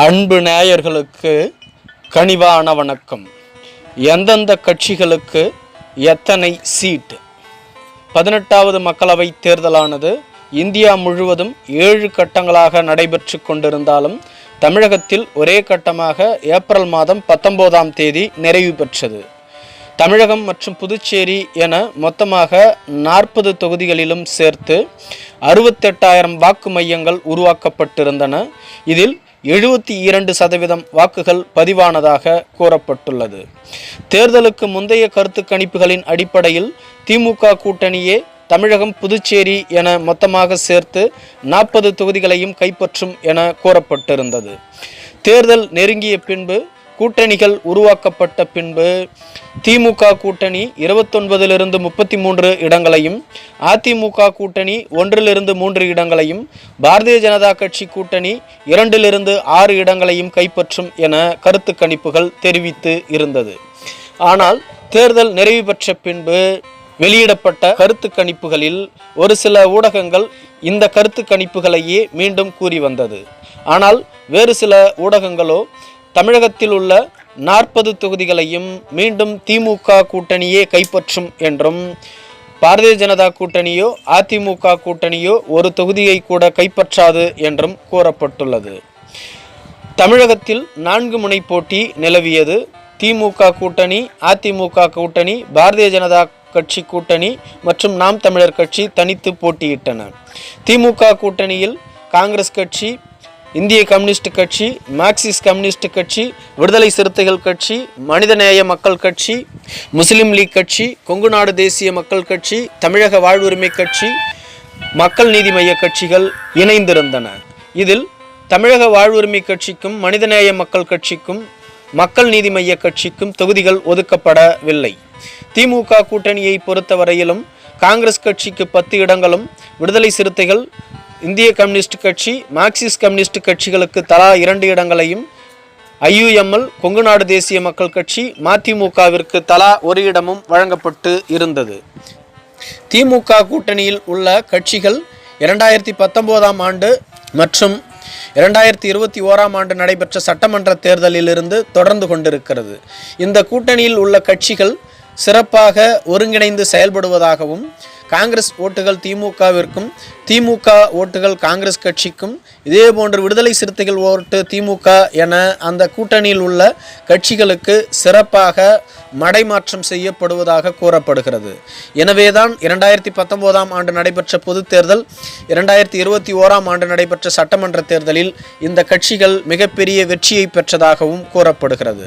அன்பு நேயர்களுக்கு கனிவான வணக்கம். எந்தெந்த கட்சிகளுக்கு எத்தனை சீட் பதினெட்டாவது மக்களவை தேர்தலானது இந்தியா முழுவதும் ஏழு கட்டங்களாக நடைபெற்று கொண்டிருந்தாலும் தமிழகத்தில் ஒரே கட்டமாக ஏப்ரல் மாதம் பத்தொன்பதாம் தேதி நிறைவு பெற்றது. தமிழகம் மற்றும் புதுச்சேரி என மொத்தமாக நாற்பது தொகுதிகளிலும் சேர்த்து அறுபத்தெட்டாயிரம் வாக்கு மையங்கள் உருவாக்கப்பட்டிருந்தன. இதில் எழுபத்தி இரண்டு சதவீதம் வாக்குகள் பதிவானதாக கூறப்பட்டுள்ளது. தேர்தலுக்கு முந்தைய கருத்து கணிப்புகளின் அடிப்படையில் திமுக கூட்டணியே தமிழகம் புதுச்சேரி என மொத்தமாக சேர்த்து நாற்பது தொகுதிகளையும் கைப்பற்றும் என கூறப்பட்டிருந்தது. தேர்தல் நெருங்கிய பின்பு கூட்டணிகள் உருவாக்கப்பட்ட பின்பு திமுக கூட்டணி இருபத்தொன்பதிலிருந்து முப்பத்தி மூன்று இடங்களையும் அதிமுக கூட்டணி ஒன்றிலிருந்து மூன்று இடங்களையும் பாரதிய ஜனதா கட்சி கூட்டணி இரண்டிலிருந்து ஆறு இடங்களையும் கைப்பற்றும் என கருத்து கணிப்புகள் தெரிவித்து இருந்தது. ஆனால் தேர்தல் நிறைவு பெற்ற பின்பு வெளியிடப்பட்ட கருத்து கணிப்புகளில் ஒரு சில ஊடகங்கள் இந்த கருத்து கணிப்புகளையே மீண்டும் கூறி வந்தது. ஆனால் வேறு சில ஊடகங்களோ தமிழகத்தில் உள்ள நாற்பது தொகுதிகளையும் மீண்டும் திமுக கூட்டணியே கைப்பற்றும் என்றும் பாரதிய ஜனதா கூட்டணியோ அதிமுக கூட்டணியோ ஒரு தொகுதியை கூட கைப்பற்றாது என்றும் கூறப்பட்டுள்ளது. தமிழகத்தில் நான்கு முனை போட்டி நிலவியது. திமுக கூட்டணி அதிமுக கூட்டணி பாரதிய ஜனதா கட்சி கூட்டணி மற்றும் நாம் தமிழர் கட்சி தனித்து போட்டியிட்டன. திமுக கூட்டணியில் காங்கிரஸ் கட்சி இந்திய கம்யூனிஸ்ட் கட்சி மார்க்சிஸ்ட் கம்யூனிஸ்ட் கட்சி விடுதலை சிறுத்தைகள் கட்சி மனிதநேய மக்கள் கட்சி முஸ்லிம் லீக் கட்சி கொங்கு நாடு தேசிய மக்கள் கட்சி தமிழக வாழ்வுரிமை கட்சி மக்கள் நீதி மைய கட்சிகள் இணைந்திருந்தன. இதில் தமிழக வாழ்வுரிமை கட்சிக்கும் மனிதநேய மக்கள் கட்சிக்கும் மக்கள் நீதி மைய கட்சிக்கும் தொகுதிகள் ஒதுக்கப்படவில்லை. திமுக கூட்டணியை பொறுத்தவரையிலும் காங்கிரஸ் கட்சிக்கு பத்து இடங்களும் விடுதலை சிறுத்தைகள் இந்திய கம்யூனிஸ்ட் கட்சி மார்க்சிஸ்ட் கம்யூனிஸ்ட் கட்சிகளுக்கு தலா இரண்டு இடங்களையும் ஐயுஎம்எல் கொங்கு நாடு தேசிய மக்கள் கட்சி மதிமுகவிற்கு தலா ஒரு இடமும் வழங்கப்பட்டு இருந்தது. திமுக கூட்டணியில் உள்ள கட்சிகள் இரண்டாயிரத்தி பத்தொம்போதாம் ஆண்டு மற்றும் இரண்டாயிரத்தி இருபத்தி ஓராம் ஆண்டு நடைபெற்ற சட்டமன்ற தேர்தலிலிருந்து தொடர்ந்து கொண்டிருக்கிறது. இந்த கூட்டணியில் உள்ள கட்சிகள் சிறப்பாக ஒருங்கிணைந்து செயல்படுவதாகவும் காங்கிரஸ் ஓட்டுகள் திமுகவிற்கும் திமுக ஓட்டுகள் காங்கிரஸ் கட்சிக்கும் இதே போன்று விடுதலை சிறுத்தைகள் ஓட்டு திமுக என அந்த கூட்டணியில் உள்ள கட்சிகளுக்கு சிறப்பாக மடைமாற்றம் செய்யப்படுவதாக கூறப்படுகிறது. எனவேதான் இரண்டாயிரத்தி பத்தொன்பதாம் ஆண்டு நடைபெற்ற பொதுத் தேர்தல் இரண்டாயிரத்தி இருபத்தி ஓராம் ஆண்டு நடைபெற்ற சட்டமன்ற தேர்தலில் இந்த கட்சிகள் மிகப்பெரிய வெற்றியை பெற்றதாகவும் கூறப்படுகிறது.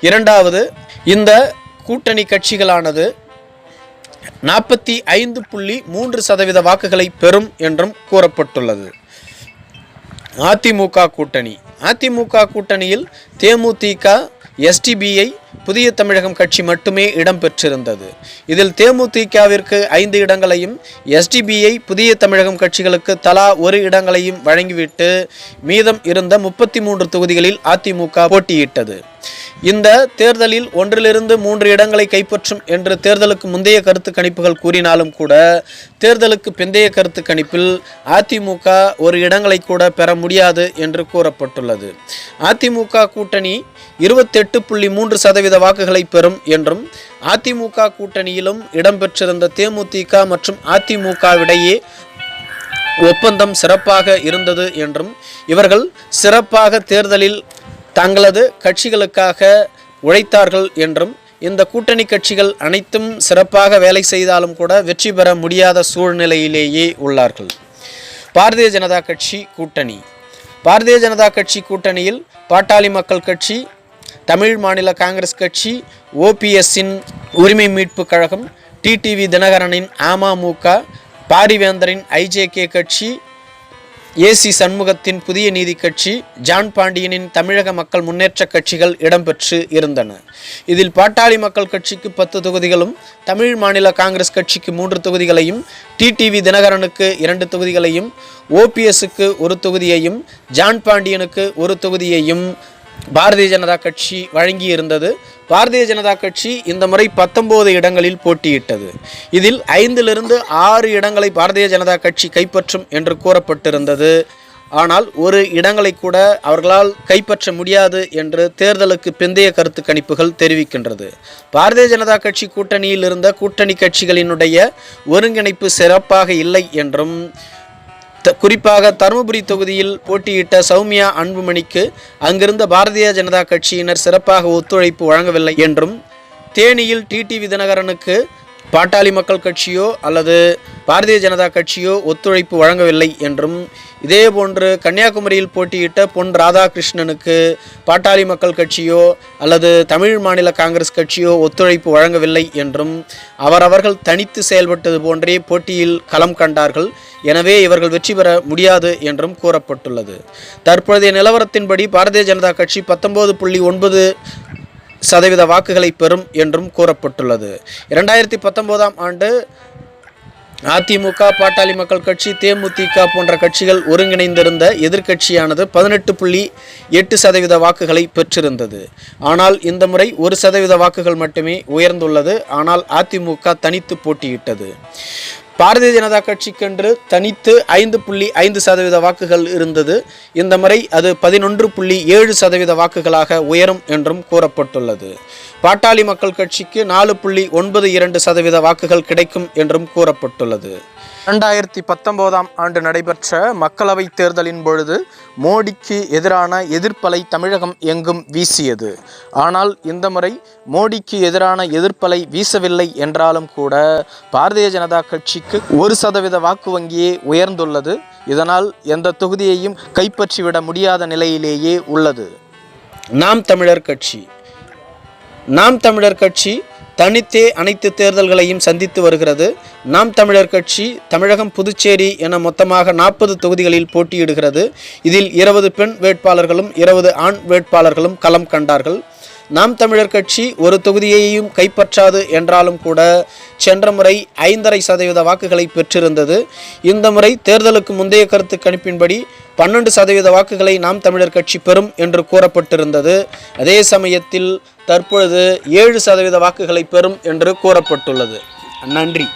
இரண்டாவது இந்த கூட்டணி கட்சிகளானது நாற்பத்தி ஐந்து புள்ளி மூன்று சதவீத வாக்குகளை பெறும் என்றும் கூறப்பட்டுள்ளது. அதிமுக கூட்டணி. அதிமுக கூட்டணியில் தேமுதிக எஸ்டிபிஐ புதிய தமிழகம் கட்சி மட்டுமே இடம்பெற்றிருந்தது. இதில் தேமுதிகவிற்கு ஐந்து இடங்களையும் எஸ்டிபிஐ புதிய தமிழகம் கட்சிகளுக்கு தலா ஒரு இடங்களையும் வழங்கிவிட்டு மீதம் இருந்த முப்பத்தி மூன்று தொகுதிகளில் அதிமுக போட்டியிட்டது. இந்த தேர்தலில் ஒன்றிலிருந்து மூன்று இடங்களை கைப்பற்றும் என்று தேர்தலுக்கு முந்தைய கருத்து கணிப்புகள் கூறினாலும் கூட தேர்தலுக்கு பிந்தைய கருத்து கணிப்பில் அதிமுக ஒரு இடங்களை கூட பெற முடியாது என்று கூறப்பட்டுள்ளது. அதிமுக கூட்டணி இருபத்தெட்டு புள்ளி மூன்று சதவீத வாக்குகளை பெறும் என்றும் அதிமுக கூட்டணியிலும் இடம்பெற்றிருந்த தேமுதிக மற்றும் அதிமுகவிடையே ஒப்பந்தம் சிறப்பாக இருந்தது என்றும் இவர்கள் சிறப்பாக தேர்தலில் தங்களது கட்சிகளுக்காக உழைத்தார்கள் என்றும் இந்த கூட்டணி கட்சிகள் அனைத்தும் சிறப்பாக வேலை செய்தாலும் கூட வெற்றி பெற முடியாத சூழ்நிலையிலேயே உள்ளார்கள். பாரதிய ஜனதா கட்சி கூட்டணி. பாரதிய ஜனதா கட்சி கூட்டணியில் பாட்டாளி மக்கள் கட்சி தமிழ் மாநில காங்கிரஸ் கட்சி ஓபிஎஸ்ஸின் உரிமை மீட்பு கழகம் டிடிவி தினகரனின் அமமுக பாரிவேந்தரின் ஐஜேகே கட்சி ஏசி சண்முகத்தின் புதிய நீதி கட்சி ஜான் பாண்டியனின் தமிழக மக்கள் முன்னேற்ற கட்சிகள் இடம்பெற்று இருந்தன. இதில் பாட்டாளி மக்கள் கட்சிக்கு பத்து தொகுதிகளும் தமிழ் மாநில காங்கிரஸ் கட்சிக்கு மூன்று தொகுதிகளையும் டிடிவி தினகரனுக்கு இரண்டு தொகுதிகளையும் ஓபிஎஸ்க்கு ஒரு தொகுதியையும் ஜான் பாண்டியனுக்கு ஒரு தொகுதியையும் பாரதிய ஜனதா கட்சி வழங்கியிருந்தது. பாரதிய ஜனதா கட்சி இந்த முறை பத்தொன்பது இடங்களில் போட்டியிட்டது. இதில் ஐந்திலிருந்து ஆறு இடங்களை பாரதிய ஜனதா கட்சி கைப்பற்றும் என்று கூறப்பட்டிருந்தது. ஆனால் ஒரு இடங்களை கூட அவர்களால் கைப்பற்ற முடியாது என்று தேர்தலுக்கு பிந்தைய கருத்து கணிப்புகள் தெரிவிக்கின்றது. பாரதிய ஜனதா கட்சி கூட்டணியில் இருந்த கூட்டணி கட்சிகளினுடைய ஒருங்கிணைப்பு சிறப்பாக இல்லை என்றும் குறிப்பாக தருமபுரி தொகுதியில் போட்டியிட்ட சௌமியா அன்புமணிக்கு அங்கிருந்த பாரதிய ஜனதா கட்சியினர் சிறப்பாக ஒத்துழைப்பு வழங்கவில்லை என்றும் தேனியில் டிடிவி தினகரனுக்கு பாட்டாளி மக்கள் கட்சியோ அல்லது பாரதிய ஜனதா கட்சியோ ஒத்துழைப்பு வழங்கவில்லை என்றும் இதேபோன்று கன்னியாகுமரியில் போட்டியிட்ட பொன் ராதாகிருஷ்ணனுக்கு பாட்டாளி மக்கள் கட்சியோ அல்லது தமிழ் மாநில காங்கிரஸ் கட்சியோ ஒத்துழைப்பு வழங்கவில்லை என்றும் அவரவர்கள் தனித்து செயல்பட்டது போன்றே போட்டியில் களம் கண்டார்கள். எனவே இவர்கள் வெற்றி பெற முடியாது என்றும் கூறப்பட்டுள்ளது. தற்போதைய நிலவரத்தின்படி பாரதிய ஜனதா கட்சி பத்தொன்பது புள்ளி ஒன்பது சதவீத வாக்குகளை பெறும் என்றும் கூறப்பட்டுள்ளது. இரண்டாயிரத்தி பத்தொன்பதாம் ஆண்டு அதிமுக பாட்டாளி மக்கள் கட்சி தேமுதிக போன்ற கட்சிகள் ஒருங்கிணைந்திருந்த எதிர்க்கட்சியானது பதினெட்டு புள்ளி எட்டு சதவீத வாக்குகளை பெற்றிருந்தது. ஆனால் இந்த முறை ஒரு சதவீத வாக்குகள் மட்டுமே உயர்ந்துள்ளது. ஆனால் அதிமுக தனித்து போட்டியிட்டது. பாரதிய ஜனதா கட்சிக்கென்று தனித்து ஐந்து புள்ளி ஐந்து சதவீத வாக்குகள் இருந்தது. இந்த முறை அது பதினொன்று புள்ளி ஏழு சதவீத வாக்குகளாக உயரும் என்றும் கூறப்பட்டுள்ளது. பாட்டாளி மக்கள் கட்சிக்கு நாலு புள்ளி ஒன்பது இரண்டு சதவீத வாக்குகள் கிடைக்கும் என்றும் கூறப்பட்டுள்ளது. ரெண்டாயிரத்தி பத்தொன்பதாம் ஆண்டு நடைபெற்ற மக்களவைத் தேர்தலின் பொழுது மோடிக்கு எதிரான எதிர்ப்பலை தமிழகம் எங்கும் வீசியது. ஆனால் இந்த முறை மோடிக்கு எதிரான எதிர்ப்பலை வீசவில்லை என்றாலும் கூட பாரதிய ஜனதா கட்சிக்கு ஒரு சதவீத வாக்கு வங்கியே உயர்ந்துள்ளது. இதனால் எந்த தொகுதியையும் கைப்பற்றிவிட முடியாத நிலையிலேயே உள்ளது. நாம் தமிழர் கட்சி. நாம் தமிழர் கட்சி தனித்தே அனைத்து தேர்தல்களையும் சந்தித்து வருகிறது. நாம் தமிழர் கட்சி தமிழகம் புதுச்சேரி என மொத்தமாக நாற்பது தொகுதிகளில் போட்டியிடுகிறது. இதில் இருபது பெண் வேட்பாளர்களும் இருபது ஆண் வேட்பாளர்களும் களம் கண்டார்கள். நாம் தமிழர் கட்சி ஒரு தொகுதியையும் கைப்பற்றாது என்றாலும் கூட சென்ற முறை ஐந்தரை சதவீத வாக்குகளை பெற்றிருந்தது. இந்த முறை தேர்தலுக்கு முந்தைய கருத்து கணிப்பின்படி பன்னெண்டு சதவீத வாக்குகளை நாம் தமிழர் கட்சி பெறும் என்று கூறப்பட்டிருந்தது. அதே சமயத்தில் தற்பொழுது ஏழு சதவீத வாக்குகளை பெறும் என்று கூறப்பட்டுள்ளது. நன்றி.